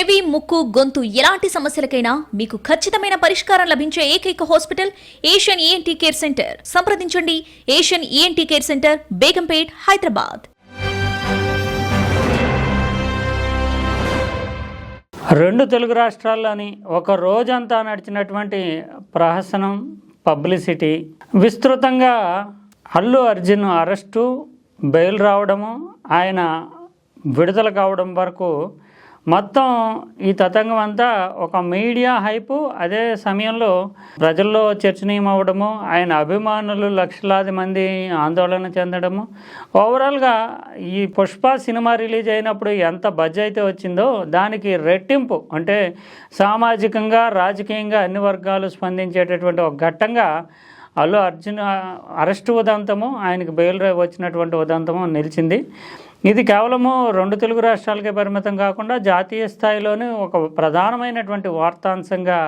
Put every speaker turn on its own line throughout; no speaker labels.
చెవి ముక్కు గొంతు ఎలాంటి సమస్యలకైనా మీకు ఖచ్చితమైన పరిష్కారం లభించే ఏకైక hospital Asian ENT care centre. సంప్రదించండి. Asian ENT care centre Begumpet Hyderabad.
రెండు తెలుగు రాష్ట్రాల్లోని ఒక రోజంతా నడిచినటువంటి ప్రహసనం పబ్లిసిటీ విస్తృతంగా అల్లు అర్జున్ అరెస్టు బెయిల్ రావడము ఆయన విడుదల కావడం వరకు మొత్తం ఈ తతంగం అంతా ఒక మీడియా హైపు. అదే సమయంలో ప్రజల్లో చర్చనీయం అవ్వడము ఆయన అభిమానులు లక్షలాది మంది ఆందోళన చెందడము. ఓవరాల్గా ఈ పుష్ప సినిమా రిలీజ్ అయినప్పుడు ఎంత బజ్ అయితే వచ్చిందో దానికి రెట్టింపు అంటే సామాజికంగా రాజకీయంగా అన్ని వర్గాలు స్పందించేటటువంటి ఒక ఘట్టంగా అల్లు అర్జున్ అరెస్టు ఉదంతము ఆయనకు బెయిల్ వచ్చినటువంటి ఉదంతము నిలిచింది. ఇది కేవలము రెండు తెలుగు రాష్ట్రాలకే పరిమితం కాకుండా జాతీయ స్థాయిలోనే ఒక ప్రధానమైనటువంటి వార్తాంశంగా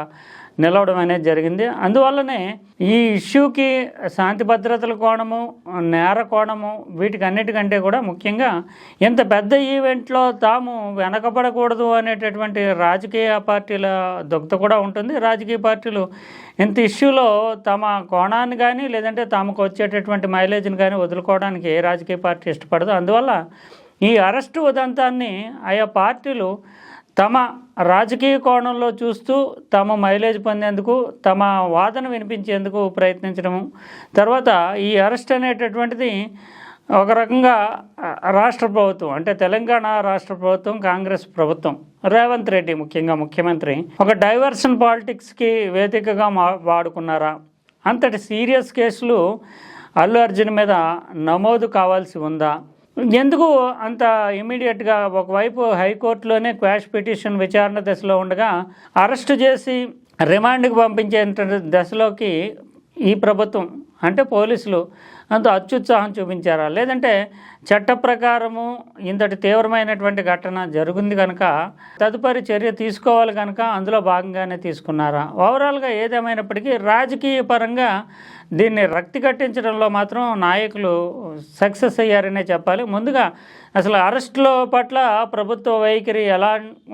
నిలవడం అనేది జరిగింది. అందువల్లనే ఈ ఇష్యూకి శాంతి భద్రతల కోణము నేర కోణము వీటికి అన్నిటికంటే కూడా ముఖ్యంగా ఇంత పెద్ద ఈవెంట్లో తాము వెనకబడకూడదు అనేటటువంటి రాజకీయ పార్టీల దుగ్ధ కూడా ఉంటుంది. రాజకీయ పార్టీలు ఇంత ఇష్యూలో తమ కోణాన్ని కానీ లేదంటే తమకు వచ్చేటటువంటి మైలేజ్ని కానీ వదులుకోవడానికి ఏ రాజకీయ పార్టీ ఇష్టపడదు. అందువల్ల ఈ అరెస్టు ఉదంతాన్ని ఆయా పార్టీలు తమ రాజకీయ కోణంలో చూస్తూ తమ మైలేజ్ పొందేందుకు తమ వాదన వినిపించేందుకు ప్రయత్నించడము. తర్వాత ఈ అరెస్ట్ అనేటటువంటిది ఒక రకంగా రాష్ట్ర ప్రభుత్వం అంటే తెలంగాణ రాష్ట్ర ప్రభుత్వం కాంగ్రెస్ ప్రభుత్వం రేవంత్ రెడ్డి ముఖ్యంగా ముఖ్యమంత్రి ఒక డైవర్షన్ పాలిటిక్స్కి వేదికగా మా వాడుకున్నారా? అంతటి సీరియస్ కేసులు అల్లు అర్జున్ మీద నమోదు కావాల్సి ఉందా? ఎందుకు అంత ఇమీడియట్గా ఒకవైపు హైకోర్టులోనే క్వాష్ పిటిషన్ విచారణ దశలో ఉండగా అరెస్టు చేసి రిమాండ్కి పంపించే దశలోకి ఈ ప్రభుత్వం అంటే పోలీసులు అంత అత్యుత్సాహం చూపించారా? లేదంటే చట్ట ప్రకారము ఇంతటి తీవ్రమైనటువంటి ఘటన జరుగుంది కనుక తదుపరి చర్య తీసుకోవాలి కనుక అందులో భాగంగానే తీసుకున్నారా? ఓవరాల్గా ఏదేమైనప్పటికీ రాజకీయ పరంగా దీన్ని రక్తి కట్టించడంలో మాత్రం నాయకులు సక్సెస్ అయ్యారనే చెప్పాలి. ముందుగా అసలు అరెస్ట్లో పట్ల ప్రభుత్వ వైఖరి ఎలా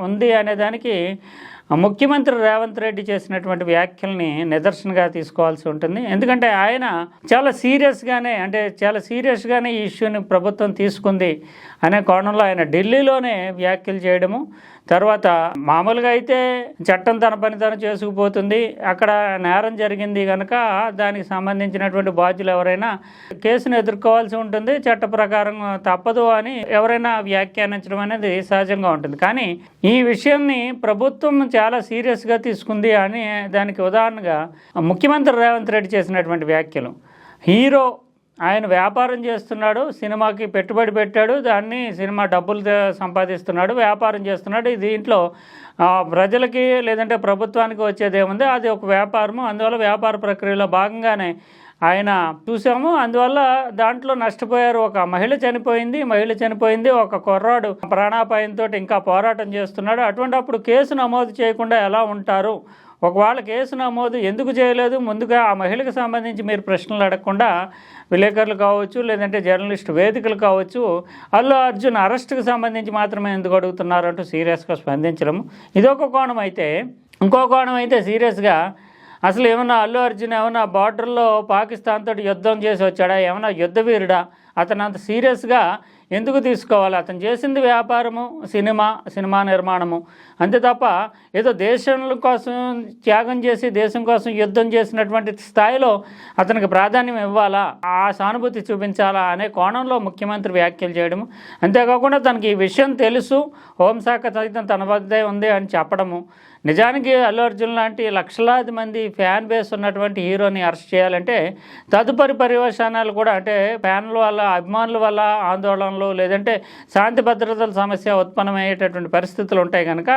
ఉంది అనే దానికి ముఖ్యమంత్రి రేవంత్ రెడ్డి చేసినటువంటి వ్యాఖ్యల్ని నిదర్శనగా తీసుకోవాల్సి ఉంటుంది. ఎందుకంటే ఆయన చాలా సీరియస్గానే అంటే చాలా సీరియస్గానే ఈ ఇష్యూని ప్రభుత్వం తీసుకుంది అనే కోణంలో ఆయన ఢిల్లీలోనే వ్యాఖ్యలు చేయడము. తర్వాత మామూలుగా అయితే చట్టం తన పని తను చేసుకుపోతుంది. అక్కడ నేరం జరిగింది కనుక దానికి సంబంధించినటువంటి బాధ్యులు ఎవరైనా కేసును ఎదుర్కోవాల్సి ఉంటుంది. చట్ట ప్రకారం తప్పదు అని ఎవరైనా వ్యాఖ్యానించడం అనేది సహజంగా ఉంటుంది. కానీ ఈ విషయాన్ని ప్రభుత్వం చాలా సీరియస్గా తీసుకుంది అని దానికి ఉదాహరణగా ముఖ్యమంత్రి రేవంత్ రెడ్డి చేసినటువంటి వ్యాఖ్యలు. హీరో ఆయన వ్యాపారం చేస్తున్నాడు సినిమాకి పెట్టుబడి పెట్టాడు దాన్ని సినిమా డబ్బులు సంపాదిస్తున్నాడు వ్యాపారం చేస్తున్నాడు. దీంట్లో ప్రజలకి లేదంటే ప్రభుత్వానికి వచ్చేది ఏముంది? అది ఒక వ్యాపారము. అందువల్ల వ్యాపార ప్రక్రియలో భాగంగానే ఆయన చూసాము. అందువల్ల దాంట్లో నష్టపోయారు ఒక మహిళ చనిపోయింది మహిళ చనిపోయింది ఒక కుర్రాడు ప్రాణాపాయంతో ఇంకా పోరాటం చేస్తున్నాడు. అటువంటి అప్పుడు కేసు నమోదు చేయకుండా ఎలా ఉంటారు? ఒకవేళ కేసు నమోదు ఎందుకు చేయలేదు? ముందుగా ఆ మహిళకు సంబంధించి మీరు ప్రశ్నలు అడగకుండా విలేకరులు కావచ్చు లేదంటే జర్నలిస్ట్ వేదికలు కావచ్చు అల్లు అర్జున్ అరెస్టుకు సంబంధించి మాత్రమే ఎందుకు అడుగుతున్నారంటూ సీరియస్గా స్పందించడం ఇదొక కోణం అయితే. ఇంకో కోణం అయితే సీరియస్గా అసలు ఏమన్నా అల్లు అర్జున్ ఏమన్నా బార్డర్లో పాకిస్తాన్ తోటి యుద్ధం చేసి వచ్చాడా? ఏమన్నా యుద్ధ వీరుడా? అతను అంత సీరియస్గా ఎందుకు తీసుకోవాలి? అతను చేసింది వ్యాపారము సినిమా సినిమా నిర్మాణము. అంతే తప్ప ఏదో దేశం కోసం త్యాగం చేసి దేశం కోసం యుద్ధం చేసినటువంటి స్థాయిలో అతనికి ప్రాధాన్యం ఇవ్వాలా? ఆ సానుభూతి చూపించాలా అనే కోణంలో ముఖ్యమంత్రి వ్యాఖ్యలు చేయడము. అంతేకాకుండా తనకి ఈ విషయం తెలుసు. హోంశాఖ సైతం తన వద్దే ఉంది అని చెప్పడము. నిజానికి అల్లు అర్జున్ లాంటి లక్షలాది మంది ఫ్యాన్ బేస్ ఉన్నటువంటి హీరోని అరెస్ట్ చేయాలంటే తదుపరి పర్యవసానాలు కూడా అంటే ఫ్యాన్ల వల్ల అభిమానుల వల్ల ఆందోళనలు లేదంటే శాంతి భద్రతల సమస్య ఉత్పన్నమయ్యేటటువంటి పరిస్థితులు ఉంటాయి కనుక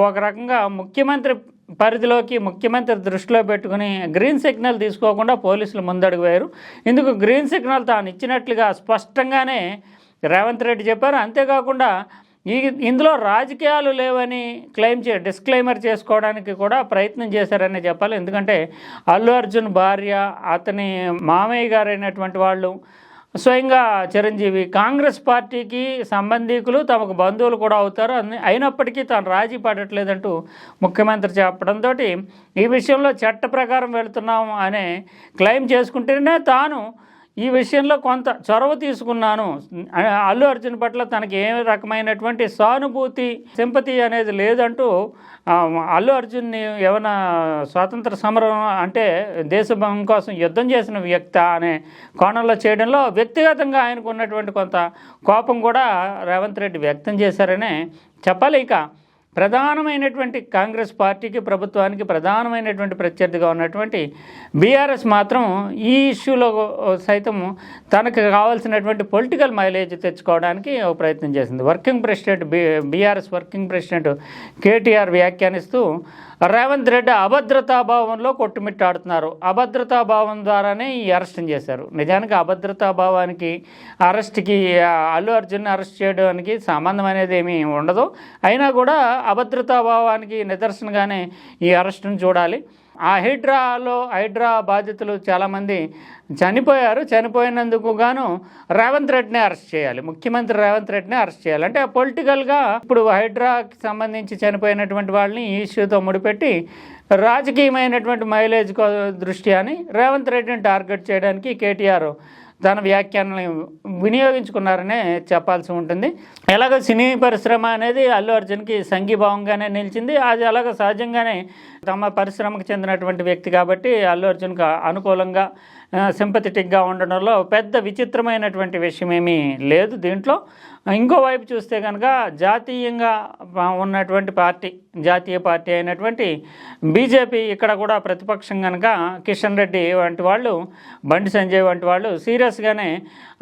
ఒక రకంగా ముఖ్యమంత్రి పరిధిలోకి ముఖ్యమంత్రి దృష్టిలో పెట్టుకుని గ్రీన్ సిగ్నల్ తీసుకోకుండా పోలీసులు ముందడుగు వేయరు ఇందుకు గ్రీన్ సిగ్నల్ తాను ఇచ్చినట్లుగా స్పష్టంగానే రేవంత్ రెడ్డి చెప్పారు. అంతేకాకుండా ఈ ఇందులో రాజకీయాలు లేవని క్లెయిమ్ చే డిస్క్లైమర్ చేసుకోవడానికి కూడా ప్రయత్నం చేశారనే చెప్పాలి. ఎందుకంటే అల్లు అర్జున్ భార్య అతని మామయ్య గారైనటువంటి వాళ్ళు స్వయంగా చిరంజీవి కాంగ్రెస్ పార్టీకి సంబంధికులు తమకు బంధువులు కూడా అవుతారు. అయినప్పటికీ తాను రాజీ పడట్లేదంటూ ముఖ్యమంత్రి చెప్పడంతో ఈ విషయంలో చట్ట ప్రకారం వెళుతున్నాం అనే క్లెయిమ్ చేసుకుంటేనే తాను ఈ విషయంలో కొంత చొరవ తీసుకున్నాను. అల్లు అర్జున్ పట్ల తనకి ఏ రకమైనటువంటి సానుభూతి సింపతి అనేది లేదంటూ అల్లు అర్జున్ని ఏమైనా స్వాతంత్ర సమరం అంటే దేశభంగం కోసం యుద్ధం చేసిన వ్యక్త అనే కోణంలో చేయడంలో వ్యక్తిగతంగా ఆయనకు ఉన్నటువంటి కొంత కోపం కూడా రేవంత్ రెడ్డి వ్యక్తం చేశారనే చెప్పాలి ఇక. ప్రధానమైనటువంటి కాంగ్రెస్ పార్టీకి ప్రభుత్వానికి ప్రధానమైనటువంటి ప్రత్యర్థిగా ఉన్నటువంటి బీఆర్ఎస్ మాత్రం ఈ ఇష్యూలో సైతం తనకు కావాల్సినటువంటి పొలిటికల్ మైలేజ్ తెచ్చుకోవడానికి ఒక ప్రయత్నం చేసింది. Working president B BRS working president KTR వ్యాఖ్యానిస్తూ Revanth Reddy అభద్రతా భావంలో కొట్టుమిట్టాడుతున్నారు. అభద్రతా భావం ద్వారానే ఈ అరెస్ట్ చేశారు. నిజానికి అభద్రతా భావానికి అరెస్ట్కి అల్లు అర్జున్ అరెస్ట్ చేయడానికి సంబంధం అనేది ఏమీ ఉండదు. అయినా కూడా అభద్రతా భావానికి నిదర్శనగానే ఈ అరెస్ట్ను చూడాలి. ఆ హైడ్రాలో హైడ్రా బాధితులు చాలామంది చనిపోయారు. చనిపోయినందుకు గాను రేవంత్ రెడ్డిని అరెస్ట్ చేయాలి. ముఖ్యమంత్రి రేవంత్ రెడ్డిని అరెస్ట్ చేయాలి. అంటే పొలిటికల్గా ఇప్పుడు హైడ్రాకి సంబంధించి చనిపోయినటువంటి వాళ్ళని ఈ ఇష్యూతో ముడిపెట్టి రాజకీయమైనటువంటి మైలేజ్ దృష్ట్యాని రేవంత్ రెడ్డిని టార్గెట్ చేయడానికి కేటీఆర్ తన వ్యాఖ్యానాలను వినియోగించుకున్నారనే చెప్పాల్సి ఉంటుంది. ఎలాగో సినీ పరిశ్రమ అనేది అల్లు అర్జున్కి సంఘీభావంగానే నిలిచింది. అది అలాగ సహజంగానే తమ పరిశ్రమకు చెందినటువంటి వ్యక్తి కాబట్టి అల్లు అర్జున్కి అనుకూలంగా సింపథెటిక్గా ఉండడంలో పెద్ద విచిత్రమైనటువంటి విషయం ఏమీ లేదు దీంట్లో. ఇంకోవైపు చూస్తే కనుక జాతీయంగా ఉన్నటువంటి పార్టీ జాతీయ పార్టీ అయినటువంటి బీజేపీ ఇక్కడ కూడా ప్రతిపక్షం కనుక కిషన్ రెడ్డి వంటి వాళ్ళు బండి సంజయ్ వంటి వాళ్ళు సీరియస్గానే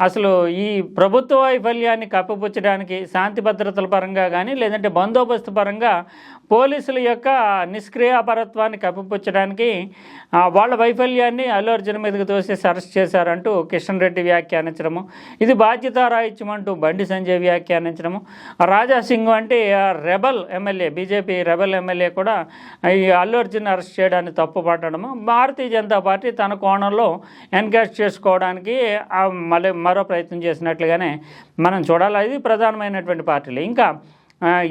అసలు ఈ ప్రభుత్వ వైఫల్యాన్ని కప్పిపుచ్చడానికి శాంతి భద్రతల పరంగా కానీ లేదంటే బందోబస్తు పరంగా పోలీసుల యొక్క నిష్క్రియాపరత్వాన్ని కప్పిపుచ్చడానికి ఆ, వాళ్ళ వైఫల్యాన్ని అల్లు అర్జున్ మీదకి తోసేసి అరెస్ట్ చేశారంటూ కిషన్ రెడ్డి వ్యాఖ్యానించడము ఇది బాధ్యత అంటూ బండి సంజయ్ వ్యాఖ్యానించడము. రాజా సింగ్ అంటే rebel MLA BJP rebel MLA కూడా ఈ అల్లు అర్జున్ అరెస్ట్ చేయడాన్ని తప్పు పట్టడము భారతీయ జనతా పార్టీ తన కోణంలో ఎన్కరేజ్ చేసుకోవడానికి మళ్ళీ మరో ప్రయత్నం చేసినట్లుగానే మనం చూడాలి. ఇది ప్రధానమైనటువంటి పార్టీలు. ఇంకా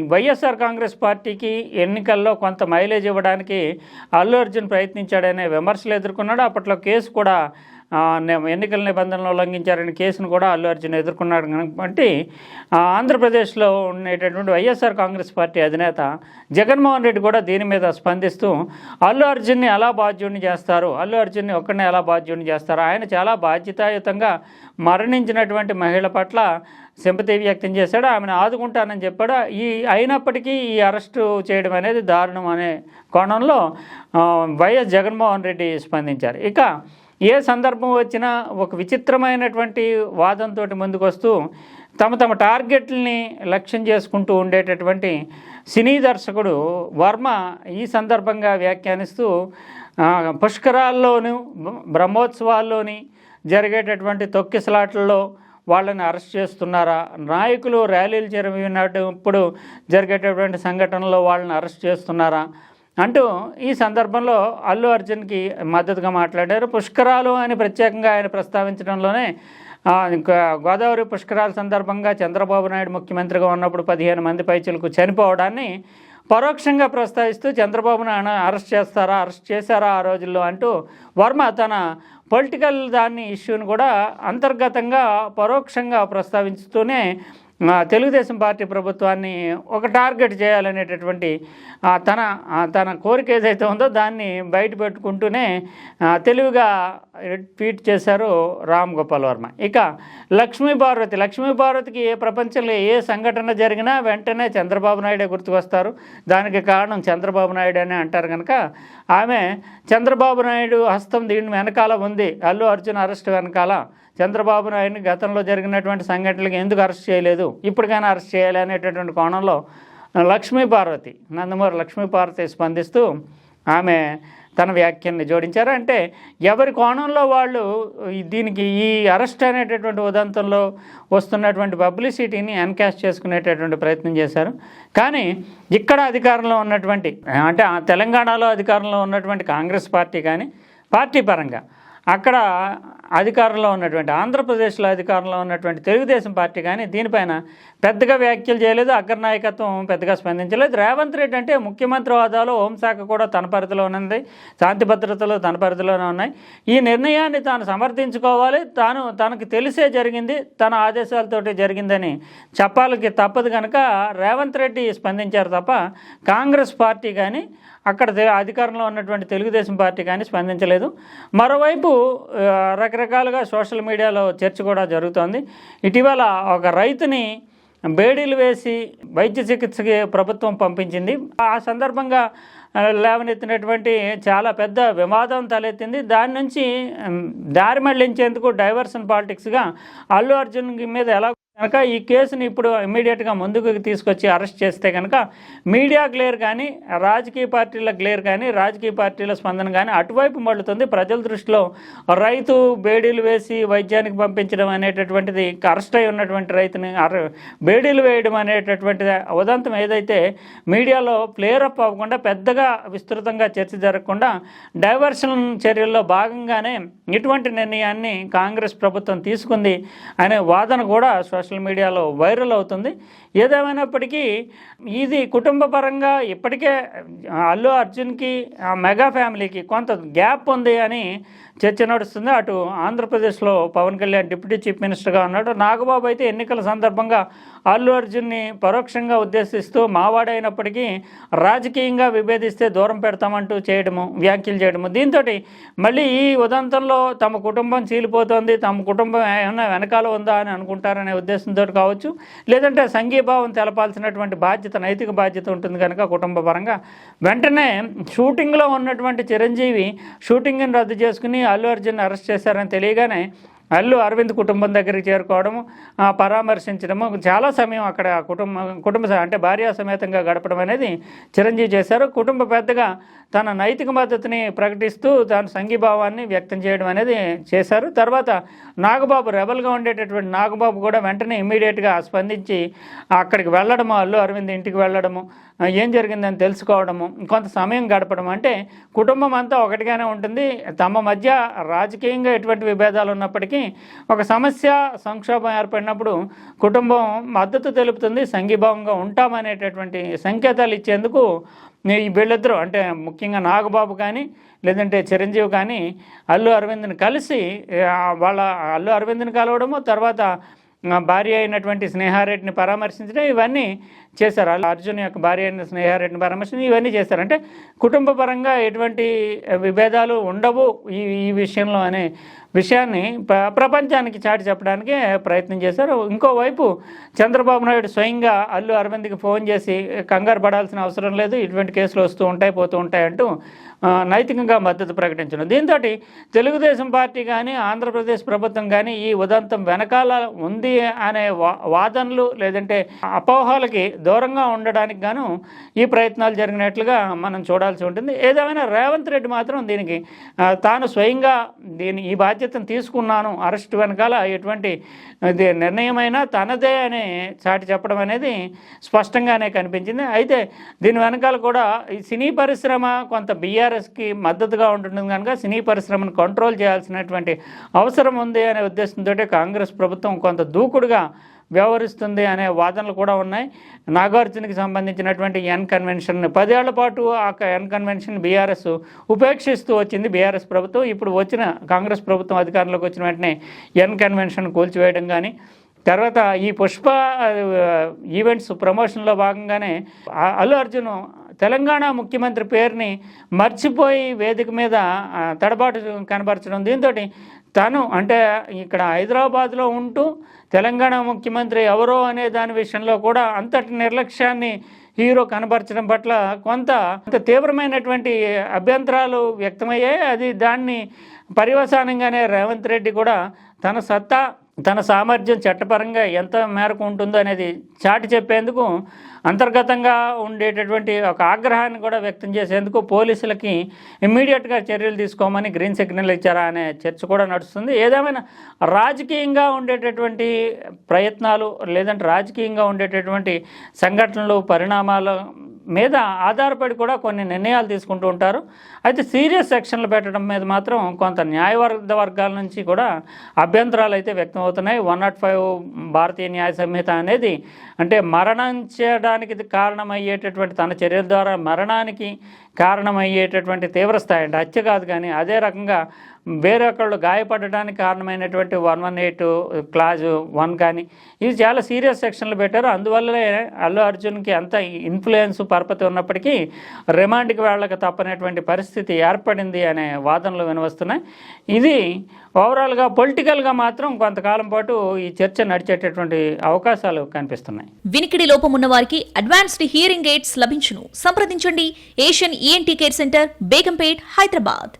వైఎస్ఆర్ కాంగ్రెస్ పార్టీకి ఎన్నికల్లో కొంత మైలేజ్ ఇవ్వడానికి అల్లు అర్జున్ ప్రయత్నించాడనే విమర్శలు ఎదుర్కొన్నాడు. అప్పట్లో కేసు కూడా నే- ఎన్నికల నిబంధనలు ఉల్లంఘించారని కేసును కూడా అల్లు అర్జున్ ఎదుర్కొన్నాడు కాబట్టి ఆంధ్రప్రదేశ్లో ఉండేటటువంటి వైఎస్ఆర్ కాంగ్రెస్ పార్టీ అధినేత జగన్మోహన్ రెడ్డి కూడా దీని మీద స్పందిస్తూ అల్లు అర్జున్ని ఎలా బాధ్యుడిని చేస్తారు? అల్లు అర్జున్ని ఒక్కడిని ఎలా బాధ్యుడిని చేస్తారు? ఆయన చాలా బాధ్యతాయుతంగా మరణించినటువంటి మహిళ పట్ల సింపతి వ్యక్తం చేశాడు ఆమెను ఆదుకుంటానని చెప్పాడు. ఈ అయినప్పటికీ ఈ అరెస్టు చేయడం అనేది దారుణం అనే కోణంలో వైఎస్ జగన్మోహన్ రెడ్డి స్పందించారు. ఇక ఏ సందర్భం వచ్చినా ఒక విచిత్రమైనటువంటి వాదంతో ముందుకు వస్తూ తమ తమ టార్గెట్లని లక్ష్యం చేసుకుంటూ ఉండేటటువంటి సినీ దర్శకుడు వర్మ ఈ సందర్భంగా వ్యాఖ్యానిస్తూ పుష్కరాల్లోనూ బ్రహ్మోత్సవాల్లోని జరిగేటటువంటి తొక్కిసలాట్లలో వాళ్ళని అరెస్ట్ చేస్తున్నారా? నాయకులు ర్యాలీలు జరిగినప్పుడు జరిగేటటువంటి సంఘటనలో వాళ్ళని అరెస్ట్ చేస్తున్నారా? అంటూ ఈ సందర్భంలో అల్లు అర్జున్కి మద్దతుగా మాట్లాడారు. పుష్కరాలు అని ప్రత్యేకంగా ఆయన ప్రస్తావించడంలోనే ఇంకా గోదావరి పుష్కరాల సందర్భంగా చంద్రబాబు నాయుడు ముఖ్యమంత్రిగా ఉన్నప్పుడు పదిహేను మంది పైచులకు చనిపోవడాన్ని పరోక్షంగా ప్రస్తావిస్తూ చంద్రబాబు నాయుడు అరెస్ట్ చేస్తారా అరెస్ట్ చేశారా ఆ రోజుల్లో అంటూ వర్మ తన పొలిటికల్ దాన్ని ఇష్యూని కూడా అంతర్గతంగా పరోక్షంగా ప్రస్తావించుతూనే తెలుగుదేశం పార్టీ ప్రభుత్వాన్ని ఒక టార్గెట్ చేయాలనేటటువంటి తన తన కోరిక ఏదైతే ఉందో దాన్ని బయట పెట్టుకుంటూనే తెలివిగా ట్వీట్ చేశారు రామ్ గోపాల్ వర్మ. ఇక లక్ష్మీ భారతి లక్ష్మీ భారతికి ఏ ప్రపంచంలో ఏ సంఘటన జరిగినా వెంటనే చంద్రబాబు నాయుడే గుర్తుకొస్తారు. దానికి కారణం చంద్రబాబు నాయుడు అని అంటారు కనుక ఆమె చంద్రబాబు నాయుడు హస్తం దీని వెనకాల ఉంది. అల్లు అర్జున్ అరెస్ట్ వెనకాల చంద్రబాబు నాయుడిని గతంలో జరిగినటువంటి సంఘటనలకు ఎందుకు అరెస్ట్ చేయలేదు? ఇప్పటికైనా అరెస్ట్ చేయాలి అనేటటువంటి కోణంలో లక్ష్మీ పార్వతి నందమూరి లక్ష్మీ పార్వతి స్పందిస్తూ ఆమె తన వ్యాఖ్యల్ని జోడించారు. అంటే ఎవరి కోణంలో వాళ్ళు దీనికి ఈ అరెస్ట్ అనేటటువంటి ఉదంతంలో వస్తున్నటువంటి పబ్లిసిటీని ఎన్కాష్ చేసుకునేటటువంటి ప్రయత్నం చేశారు. కానీ ఇక్కడ అధికారంలో ఉన్నటువంటి అంటే తెలంగాణలో అధికారంలో ఉన్నటువంటి కాంగ్రెస్ పార్టీ కానీ పార్టీ పరంగా అక్కడ అధికారంలో ఉన్నటువంటి ఆంధ్రప్రదేశ్లో అధికారంలో ఉన్నటువంటి తెలుగుదేశం పార్టీ కానీ దీనిపైన పెద్దగా వ్యాఖ్యలు చేయలేదు అగ్రనాయకత్వం పెద్దగా స్పందించలేదు. రేవంత్ రెడ్డి అంటే ముఖ్యమంత్రి హోదాలో హోంశాఖ కూడా తన పరిధిలోనే ఉంది శాంతి భద్రతలు తన పరిధిలోనే ఉన్నాయి. ఈ నిర్ణయాన్ని తాను సమర్థించుకోవాలి. తాను తనకు తెలిసే జరిగింది తన ఆదేశాలతోటి జరిగిందని చెప్పాలకి తప్పదు కనుక రేవంత్ రెడ్డి స్పందించారు తప్ప కాంగ్రెస్ పార్టీ కానీ అక్కడ అధికారంలో ఉన్నటువంటి తెలుగుదేశం పార్టీ కానీ స్పందించలేదు. మరోవైపు రకరకాల రకరకాలుగా సోషల్ మీడియాలో చర్చ కూడా జరుగుతోంది. ఇటీవల ఒక రైతుని బేడీలు వేసి వైద్య చికిత్సకి ప్రభుత్వం పంపించింది. ఆ సందర్భంగా లేవనెత్తినటువంటి చాలా పెద్ద వివాదం తలెత్తింది. దాని నుంచి దారి మళ్ళించేందుకు డైవర్షన్ పాలిటిక్స్గా అల్లు అర్జున్ మీద ఎలా కనుక ఈ కేసుని ఇప్పుడు ఇమ్మీడియట్గా ముందుకు తీసుకొచ్చి అరెస్ట్ చేస్తే కనుక మీడియా గ్లేర్ కానీ రాజకీయ పార్టీల గ్లేర్ కానీ రాజకీయ పార్టీల స్పందన కానీ అటువైపు మళ్ళుతుంది. ప్రజల దృష్టిలో రైతు బేడీలు వేసి వైద్యానికి పంపించడం అనేటటువంటిది అరెస్ట్ అయి ఉన్నటువంటి రైతుని బేడీలు వేయడం అనేటటువంటిది ఉదంతం ఏదైతే మీడియాలో ప్లేయర్అప్ అవ్వకుండా పెద్దగా విస్తృతంగా చర్చ జరగకుండా డైవర్షన్ చర్యల్లో భాగంగానే ఇటువంటి నిర్ణయాన్ని కాంగ్రెస్ ప్రభుత్వం తీసుకుంది అనే వాదన కూడా సోషల్ మీడియాలో వైరల్ అవుతుంది. ఏదేమైనప్పటికీ ఇది కుటుంబ పరంగా ఇప్పటికే అల్లు అర్జున్కి మెగా ఫ్యామిలీకి కొంత గ్యాప్ ఉంది అని చర్చ నడుస్తుంది. అటు ఆంధ్రప్రదేశ్లో పవన్ కళ్యాణ్ డిప్యూటీ చీఫ్ మినిస్టర్గా ఉన్నాడు. నాగబాబు అయితే ఎన్నికల సందర్భంగా అల్లు అర్జున్ని పరోక్షంగా ఉద్దేశిస్తూ మావాడైనప్పటికీ రాజకీయంగా విభేదిస్తే దూరం పెడతామంటూ చేయడము వ్యాఖ్యలు చేయడము. దీంతో మళ్ళీ ఈ ఉదంతంలో తమ కుటుంబం చీలిపోతోంది. తమ కుటుంబం ఏమైనా వెనకాల ఉందా అని అనుకుంటారనే ఉద్దేశంతో కావచ్చు. లేదంటే సంఘీభావం తెలపాల్సినటువంటి బాధ్యత నైతిక బాధ్యత ఉంటుంది కనుక కుటుంబ పరంగా. వెంటనే షూటింగ్లో ఉన్నటువంటి చిరంజీవి షూటింగ్ని రద్దు చేసుకుని అల్లు అర్జున్ అరెస్ట్ చేశారని తెలియగానే అల్లు అరవింద్ కుటుంబం దగ్గరికి చేరుకోవడము పరామర్శించడము చాలా సమయం అక్కడ ఆ కుటుంబ అంటే భార్యా సమేతంగా గడపడం అనేది చిరంజీవి చేశారు. కుటుంబ పెద్దగా తన నైతిక మద్దతుని ప్రకటిస్తూ తన సంఘీభావాన్ని వ్యక్తం చేయడం అనేది చేశారు. తర్వాత నాగబాబు రెబల్గా ఉండేటటువంటి నాగబాబు కూడా వెంటనే ఇమీడియట్గా స్పందించి అక్కడికి వెళ్ళడము అల్లు అరవింద్ ఇంటికి వెళ్ళడము ఏం జరిగిందని తెలుసుకోవడము కొంత సమయం గడపడం అంటే కుటుంబం అంతా ఒకటిగానే ఉంటుంది. తమ మధ్య రాజకీయంగా ఎటువంటి విభేదాలు ఉన్నప్పటికీ ఒక సమస్య సంక్షోభం ఏర్పడినప్పుడు కుటుంబం మద్దతు తెలుపుతుంది సంఘీభావంగా ఉంటామనేటటువంటి సంకేతాలు ఇచ్చేందుకు వీళ్ళిద్దరూ అంటే ముఖ్యంగా నాగబాబు కానీ లేదంటే చిరంజీవి కానీ అల్లు అరవింద్ని కలిసి వాళ్ళ అల్లు అరవింద్ని కలవడము తర్వాత భార్య అయినటువంటి స్నేహారెడ్డిని పరామర్శించడం ఇవన్నీ చేశారు. అల్లు అర్జున్ యొక్క భార్య అయిన స్నేహారెడ్డిని పరామర్శించడం ఇవన్నీ చేశారు. అంటే కుటుంబ పరంగా ఎటువంటి విభేదాలు ఉండవు ఈ ఈ విషయంలో అనే విషయాన్ని ప్ర- ప్రపంచానికి చాటి చెప్పడానికి ప్రయత్నం చేశారు. ఇంకోవైపు చంద్రబాబు నాయుడు స్వయంగా అల్లు అరవింద్కి ఫోన్ చేసి కంగారు పడాల్సిన అవసరం లేదు ఇటువంటి కేసులు వస్తూ ఉంటాయి పోతూ ఉంటాయి అంటూ నైతికంగా మద్దతు ప్రకటించడం దీంతో తెలుగుదేశం పార్టీ కానీ ఆంధ్రప్రదేశ్ ప్రభుత్వం కానీ ఈ ఉదంతం వెనకాల ఉంది అనే వా- వాదనలు లేదంటే అపోహలకి దూరంగా ఉండడానికి గాను ఈ ప్రయత్నాలు జరిగినట్లుగా మనం చూడాల్సి ఉంటుంది. ఏదేమైనా రేవంత్ రెడ్డి మాత్రం దీనికి తాను స్వయంగా దీని ఈ బాధ్యతను తీసుకున్నాను అరెస్ట్ వెనకాల ఎటువంటి నిర్ణయమైనా తనదే అని చాటి చెప్పడం అనేది స్పష్టంగానే కనిపించింది. అయితే దీని వెనకాల కూడా ఈ సినీ పరిశ్రమ కొంత బీఆర్ఎస్కి మద్దతుగా ఉంటుంది కనుక సినీ పరిశ్రమను కంట్రోల్ చేయాల్సినటువంటి అవసరం ఉంది అనే ఉద్దేశంతో కాంగ్రెస్ ప్రభుత్వం కొంత దూకుడుగా వ్యవహరిస్తుంది అనే వాదనలు కూడా ఉన్నాయి. నాగార్జునకి సంబంధించినటువంటి ఎన్ కన్వెన్షన్ పదేళ్ళ పాటు ఆ ఎన్ కన్వెన్షన్ బీఆర్ఎస్ ఉపేక్షిస్తూ వచ్చింది. బీఆర్ఎస్ ప్రభుత్వం ఇప్పుడు వచ్చిన కాంగ్రెస్ ప్రభుత్వం అధికారంలోకి వచ్చిన వెంటనే ఎన్ కన్వెన్షన్ కూల్చివేయడం కానీ తర్వాత ఈ పుష్ప ఈవెంట్స్ ప్రమోషన్లో భాగంగానే అల్లు అర్జున్ తెలంగాణ ముఖ్యమంత్రి పేరుని మర్చిపోయి వేదిక మీద తడబాటు కనబరచడం. దీంతో తను అంటే ఇక్కడ హైదరాబాద్లో ఉంటూ తెలంగాణ ముఖ్యమంత్రి ఎవరో అనే దాని విషయంలో కూడా అంతటి నిర్లక్ష్యాన్ని హీరో కనబరచడం పట్ల కొంత అంత తీవ్రమైనటువంటి అభ్యంతరాలు వ్యక్తమయ్యాయి. అది దాన్ని పర్యవసానంగానే రేవంత్ రెడ్డి కూడా తన సత్తా తన సామర్థ్యం చట్టపరంగా ఎంత మేరకు ఉంటుందో అనేది చాటి చెప్పేందుకు అంతర్గతంగా ఉండేటటువంటి ఒక ఆగ్రహాన్ని కూడా వ్యక్తం చేసేందుకు పోలీసులకి ఇమ్మీడియట్గా చర్యలు తీసుకోమని గ్రీన్ సిగ్నల్ ఇచ్చారా అనే చర్చ కూడా నడుస్తుంది. ఏదేమైనా రాజకీయంగా ఉండేటటువంటి ప్రయత్నాలు లేదంటే రాజకీయంగా ఉండేటటువంటి సంఘటనలు పరిణామాలు మీద ఆధారపడి కూడా కొన్ని నిర్ణయాలు తీసుకుంటూ ఉంటారు. అయితే సీరియస్ సెక్షన్లు పెట్టడం మీద మాత్రం కొంత న్యాయవర్గ వర్గాల నుంచి కూడా అభ్యంతరాలు అయితే వ్యక్తం అవుతున్నాయి వన్ నాట్ ఫైవ్ భారతీయ న్యాయ సంహిత అనేది అంటే మరణించడానికి కారణమయ్యేటటువంటి తన చర్యల ద్వారా మరణానికి కారణమయ్యేటటువంటి తీవ్రస్థాయి అంటే హత్య కాదు కానీ అదే రకంగా వేరొకళ్ళు గాయపడడానికి కారణమైనటువంటి one one eight clause one కానీ ఇది చాలా సీరియస్ సెక్షన్లు పెట్టారు. అందువల్లే అల్లు అర్జున్కి అంత ఇన్ఫ్లుయెన్స్ పరపతి ఉన్నప్పటికీ రిమాండ్కి వెళ్ళక తప్పనటువంటి పరిస్థితి ఏర్పడింది అనే వాదనలు వినవస్తున్నాయి. ఇది ఓవరాల్గా పొలిటికల్గా మాత్రం కొంతకాలం పాటు ఈ చర్చ నడిచేటటువంటి అవకాశాలు కనిపిస్తున్నాయి.
వినికిడి లోపం ఉన్న వారికి అడ్వాన్స్డ్ హియరింగ్ ఎయిడ్స్ లభించును. సంప్రదించండి. Asian ENT care centre Begumpet Hyderabad.